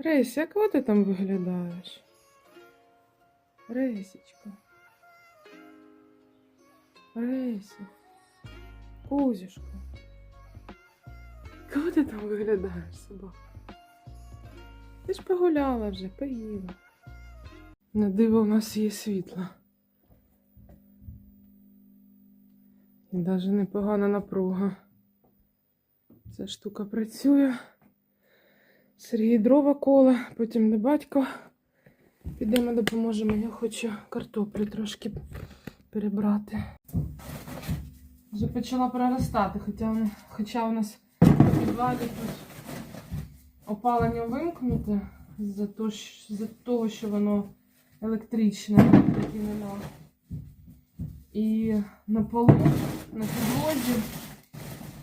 Рейс, як ти там виглядаєш? Рейсічка. Рейсі. Кузюшка. Кого ти там виглядаєш, собака? Ти ж погуляла вже, поїла. На диво у нас є світло. І навіть непогана напруга. Ця штука працює. Сергій дрова коле, потім не батько. Підемо допоможемо. Я хочу картоплю трошки перебрати. Вже почала проростати, хоча, хоча у нас підвалі тут опалення вимкнуте за то, за того, що воно електричне, таки нема. І на полу, на підлозі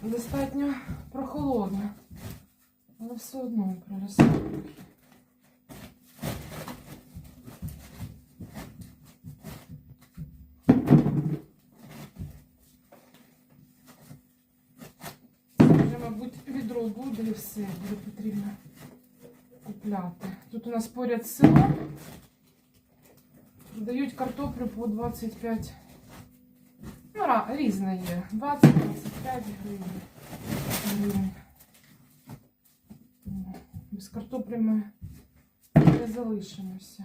достатньо прохолодно. Але все одно проростає. Це вже, мабуть, відро буде і все, буде потрібно купляти. Тут у нас поряд село. Дають картоплю по 25. Ну, ра- різна є. 20-25 гривень. Картоплі ми не залишимося.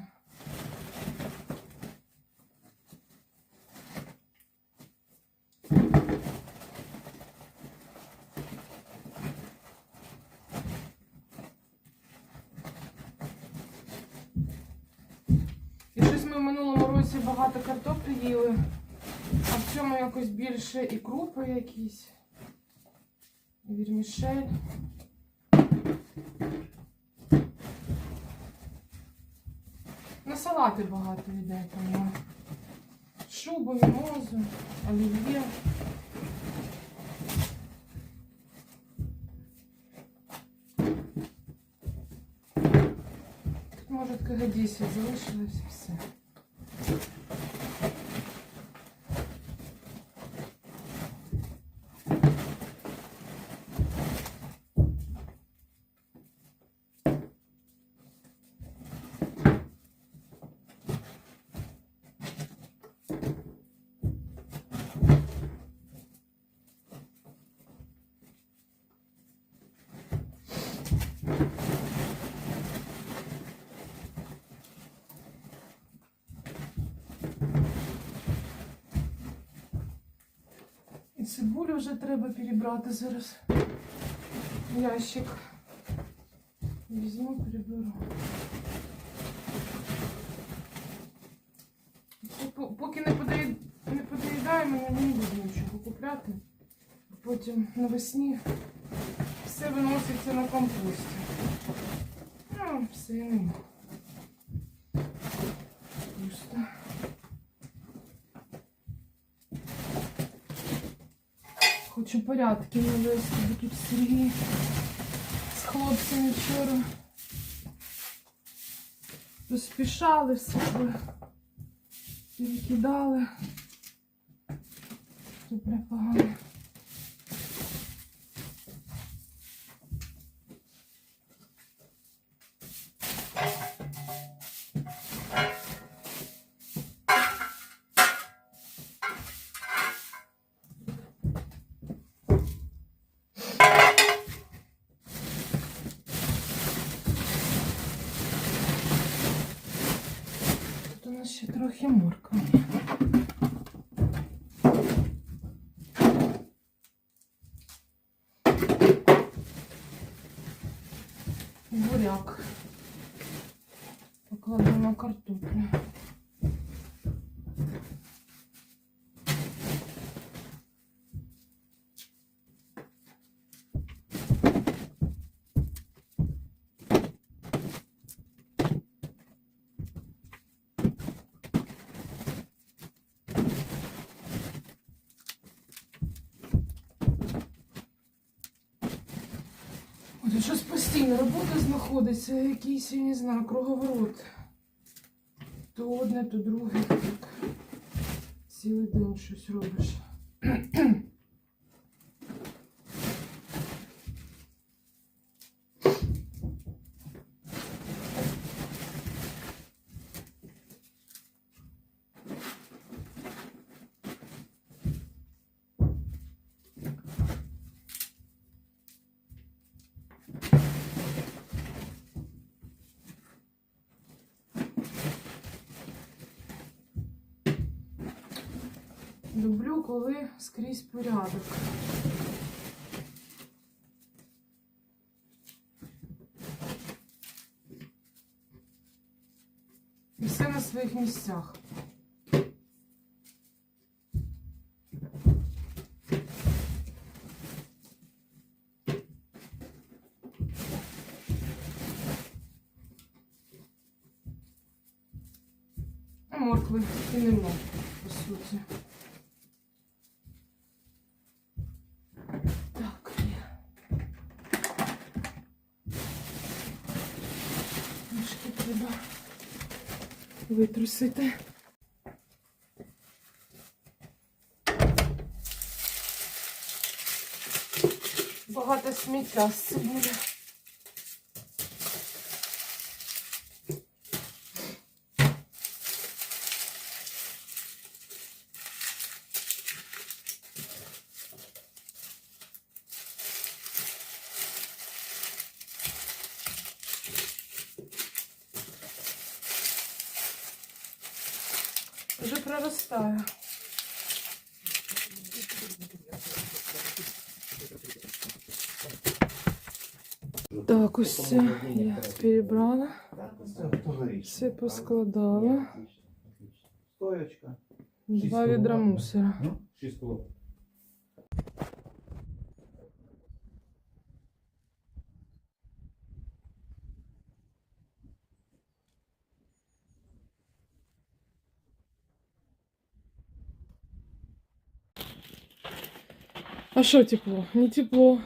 І щось ми в минулому році багато картоплі їли, а в цьому якось більше і крупи якісь, і вірмішель. Салати багато йде там. Шубу, мімозу, олів'є. Тут, може, таке 10 залишилось і все. І цибулю вже треба перебрати зараз. Ящик. Візьму, переберу. Поки не подоїд- не подоїдаємо, я не буду нічого купляти. Потім навесні все виноситься на компості. Ну, все і нема. Хочу порядки навести, бо тут Сергій з хлопцями вчора розпішали все перекидали. Добре погано. У нас ще трохи моркви. Буряк. Покладемо картоплю. Ой, щось постійно робота знаходиться, якийсь, я не знаю, круговорот. То одне, то друге. Так. Цілий день щось робиш. Люблю, коли скрізь порядок. І все на своїх місцях. А моркви і по суті. Так, є. Трошки треба витрусити. Багато сміття з цибулі. Вже проростає. Так, ось це я перебрала, все поскладала. Два відра мусора. А що тепло? Не тепло.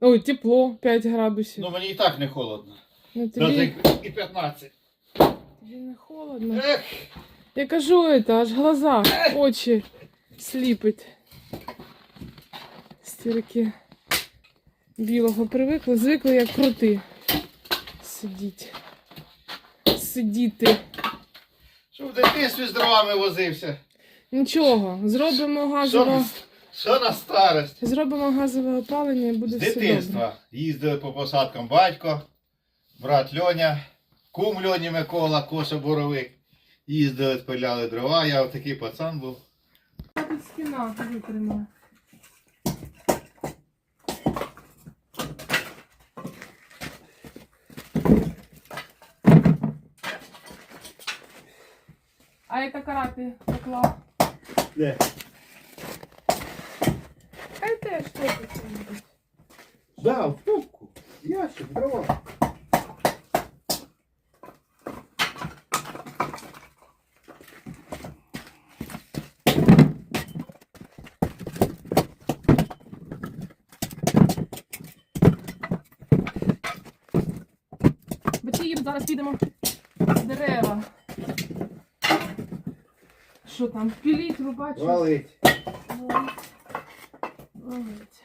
Ой, тепло, 5 градусів. Ну мені і так не холодно. Ну Тобі... тобі, І 15. тобі не холодно. Ех, Я кажу это, аж глаза, очі сліпить. Стільки білого привикли, звикли як крути. Сидіть. Сидіти. що в дитинстві з дровами возився. Нічого, зробимо Що, на- що на старость? зробимо газове опалення і З буде все добре. дитинства їздили по посадкам батько, брат Льоня, кум Льоні Микола, Коша Боровик. Їздили, спиляли дрова, я такий пацан був. А Тут спина витримала. А это карати поклав. Де? Да, в топку. Ящик, дрова. Батьків, зараз підемо. Дерева. Що там? Піліть, рубати? Валить. Валить.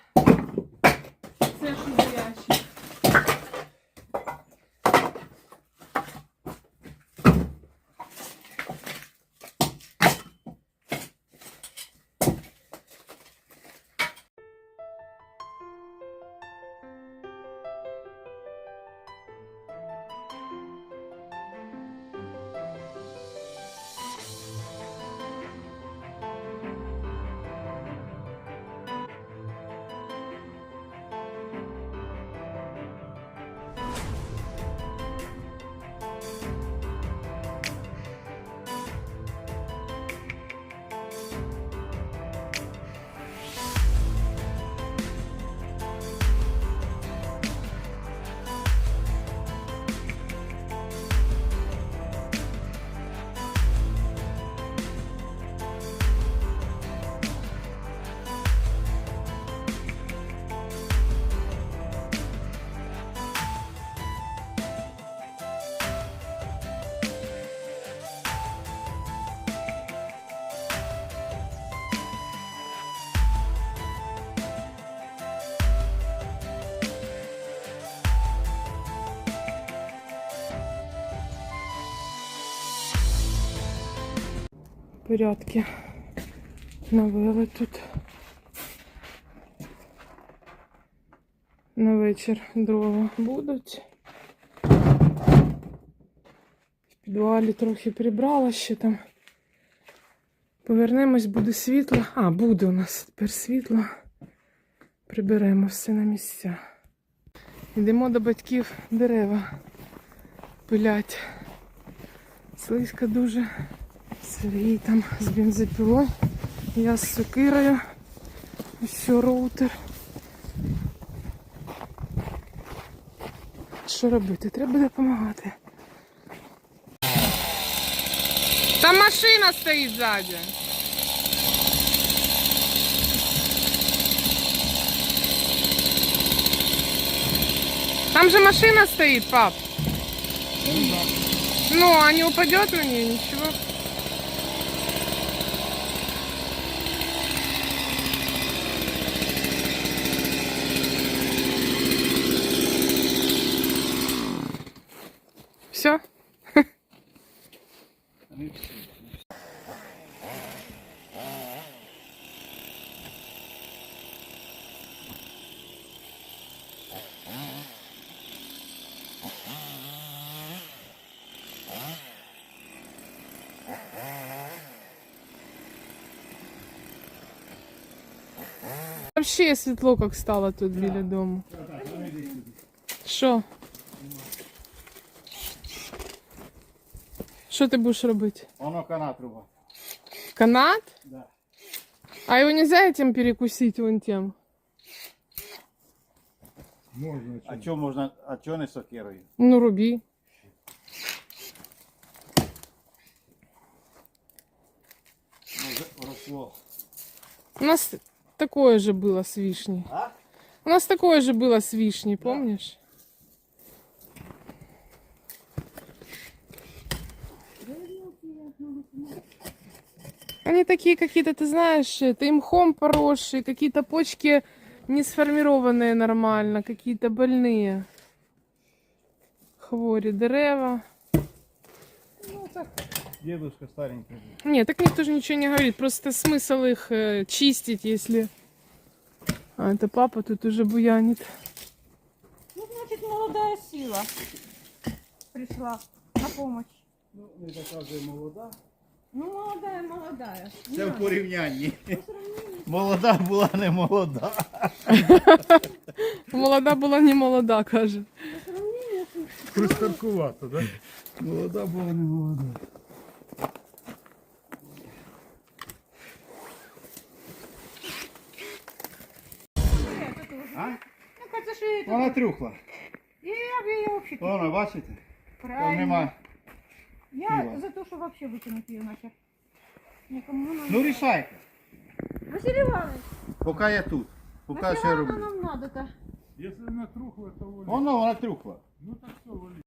Порядки навели тут. На вечір дрова будуть. В підвалі трохи прибрала ще там. Повернемось, буде світло. А, буде у нас тепер світло. Приберемо все на місця. Йдемо до батьків дерева. Пилять. Слизько дуже. Сергій там з бензопилою. Я з сокирою. Все, роутер. Що робити? Треба допомагати. Там машина стоїть ззаді. Там же машина стоит, пап. Ну, а не упадет на нее, ничего. Все? Вообще світло як стало тут біля дому. Що? Що ти будеш робити? Воно канат руба. Канат? Да. А его нельзя этим перекусить вон тем? Можна. А чого можна, а чого не сокирою? Ну, руби. Росло. У нас такое же было с вишней. А? У нас такое же было с вишней, помнишь? Они такие какие-то, ты знаешь, это им хом поросшие, какие-то почки не сформированные нормально, какие-то больные. Хворі дерева. Дедушка старенький. Нет, так никто же ничего не говорит. Просто смысл их э, чистить, если... А, это папа тут уже буянит. Ну, значит, молодая сила пришла на помощь. Ну, не така вже молода. Ну, молодая, молодая. Це в порівнянні. Молода була не молода. Молода була не молода, каже. Пристаркувато, так? Молода була не молода. А? Кажется, это... Вона трюхла. Я, я, я. Воно, бачите? Там Правильно. нема. Я пива. за то, что вообще выкинуть ее нахер. Никому не Ну надо. рішайте. Василий Иванович, Поки я тут. Поки нафига все она роблю. нам надо-то? Якщо вона трухла, то вона. Воно, вона трюхла. Ну так що валі.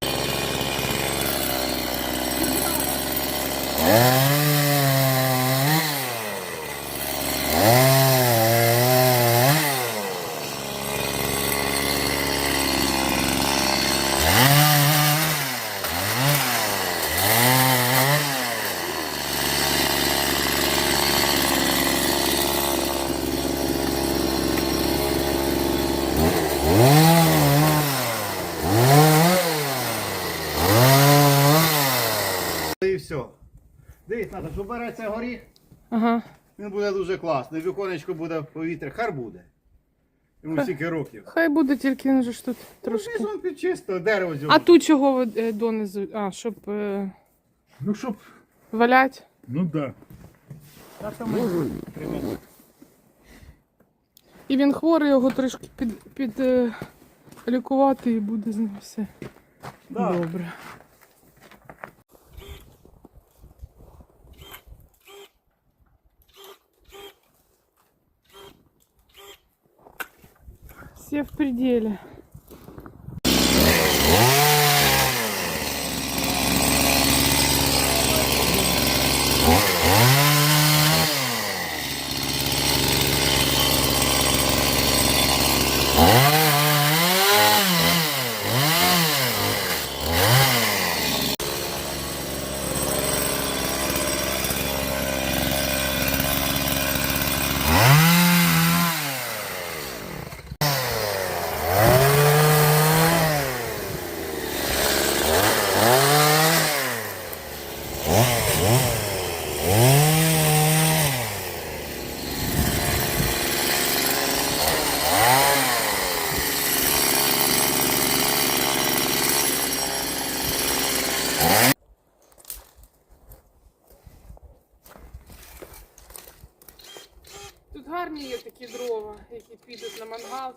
Дивіться, треба, що береться горіх, Ага. він буде дуже класний. Віконечко буде повітря, хар буде. Йому стільки років. Хай буде тільки він же ж тут Трошки. трошки. Ну, під чисто, дерево А тут чого ви, е, донизу? А, щоб е, Ну щоб. валять? Ну да. І він хворий, його трішки під, під е, лікувати і буде з ним все Да. добре. Все в пределе.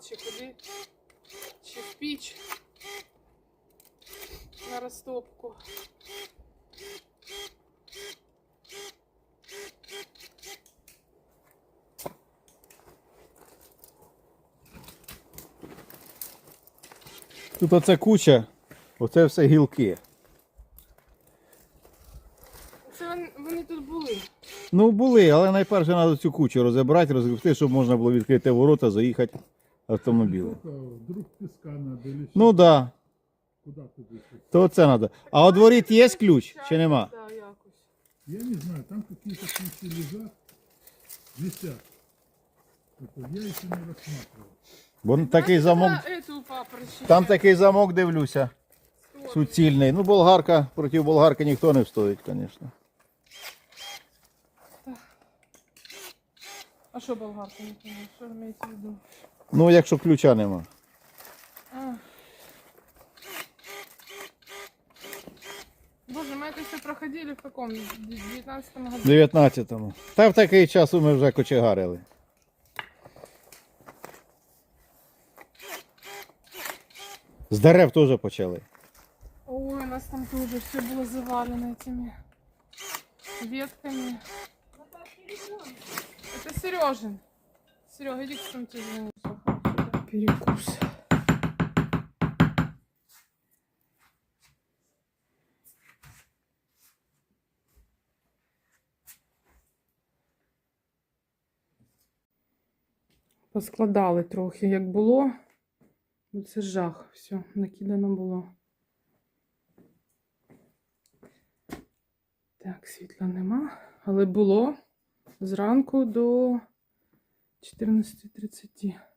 Чи куди, чи в піч на розтопку. Тут оце куча, оце все гілки. Це вони, тут були. Ну були, але найперше треба цю кучу розібрати, розгребти, щоб можна було відкрити ворота, заїхати автомобілем. Только вдруг песка надо или Ну так, да, Куда ты вышел? то оце треба. А от воріт є ключ чи нема? Да, якось. Я не знаю, там какие-то ключи лежат, висят. Это я еще не рассматривал. Бо такий замок, Да, эту папороть. там такий замок дивлюся, суцільний. Ну болгарка, проти болгарки ніхто не встоїть, звісно. А що болгарка не поняла? Що ви маєте в виду? Ну якщо ключа нема. А. Боже, мы это все проходили в каком? 19 году? 19-му. Та в такий час ми вже кочегарили. З дерев теж почали. Ой, у нас там тоже все было завалено этими ветками. Это Сережин. Серега, иди к сумке занесу. Перекус. Поскладали трохи, як було. Ну, Це жах, все, накидано було. Так, світла нема, але було зранку до 14.30.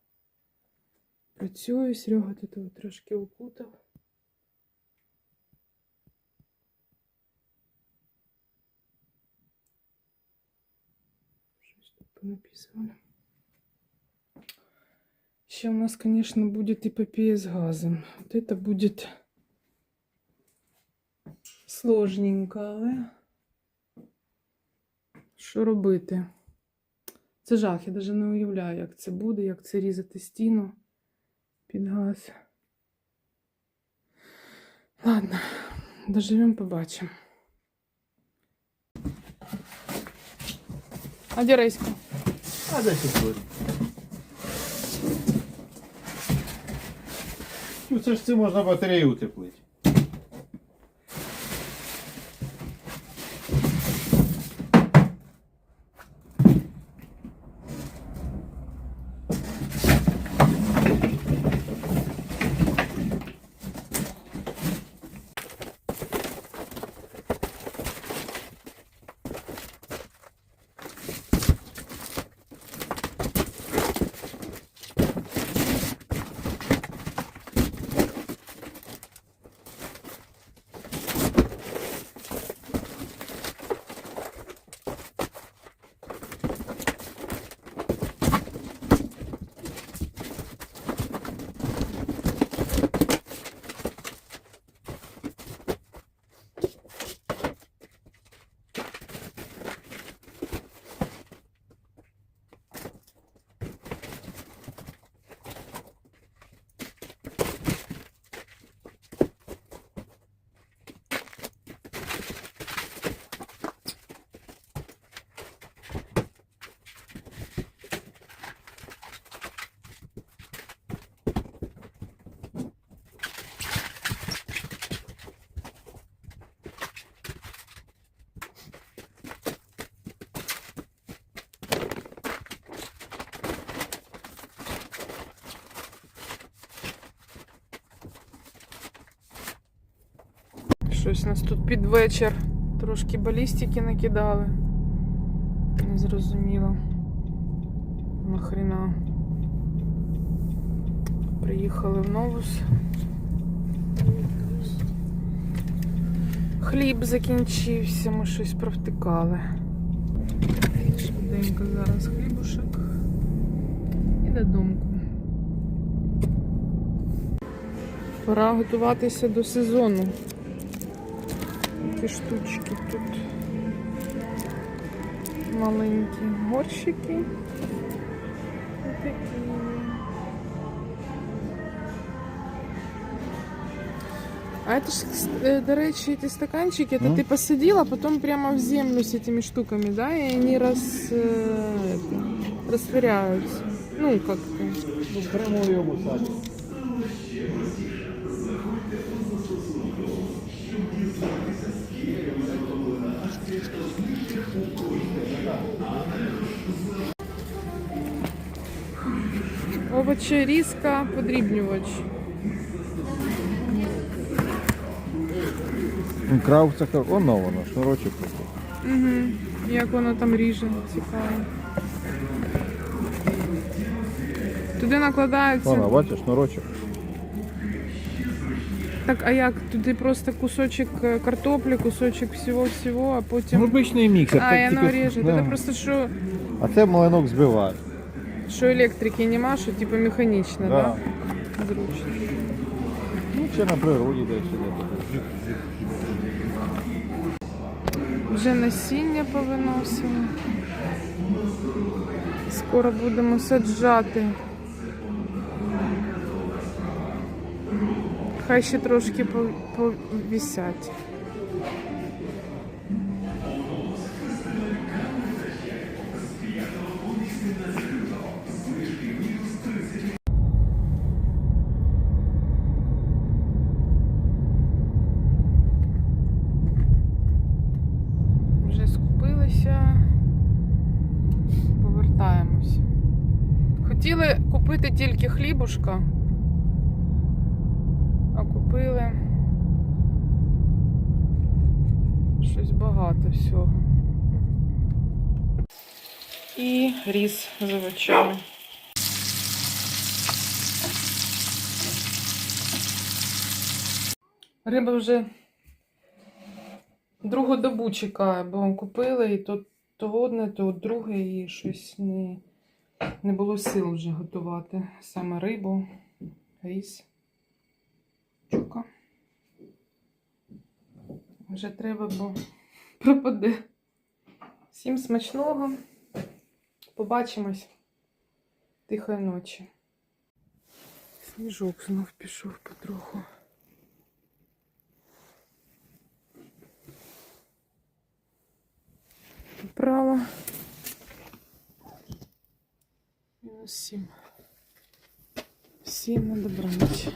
Працюю, Серега тут трошки укутав. Щось тут понаписували. Еще у нас, конечно, будет эпопея с газом. Вот это будет сложненько, але що робити? Це жах, я навіть не уявляю, як це буде, як це різати стіну під. Ладно, доживемо, побачимо. А де Рейська? А десь тут. Ну це ж це можна батарею утеплити. Щось нас тут під вечір. Трошки балістики накидали. Не зрозуміло. Нахрена. Приїхали в новус. Хліб закінчився, ми щось провтикали. Швиденько зараз хлібушек. І додому. Пора готуватися до сезону. такі штучки тут. маленькие горщики. І такі. А это ж, э, до речі, эти стаканчики, это mm. ты посадила, потом прямо в землю с этими штуками, да, и они раз, э, растворяются. Ну, как-то. Ну, прямую обувь садять. Овочерізка, подрібнювач. Крав це воно воно, шнурочок. Угу. Як воно там ріже, цікаво. Туди накладаються. Воно, бачиш, шнурочок. Так, а як? Туди просто кусочок е, картоплі, кусочок всього-всього, а потім. обичний міксер. а, так і воно тільки- ріже. Да. Це просто що, А це млинок збиває. Що електрики нема, що типу механічно, Да. да? Зручно. Ну, чи на природі десь сидять. Вже насіння повиносили. Скоро будемо саджати. Хай ще трошки повісять. Хлібушка, а купили щось багато всього. І ріс з овочами. Риба вже другу добу чекає, бо купили і то, то одне, то друге, і щось не, не було сил вже готувати. Саме рибу, ріс, чука. Вже треба, бо пропаде. Всім смачного. Побачимось тихої ночі. Сніжок знов пішов потроху. Право. Мінус сім. Всім на добраніч.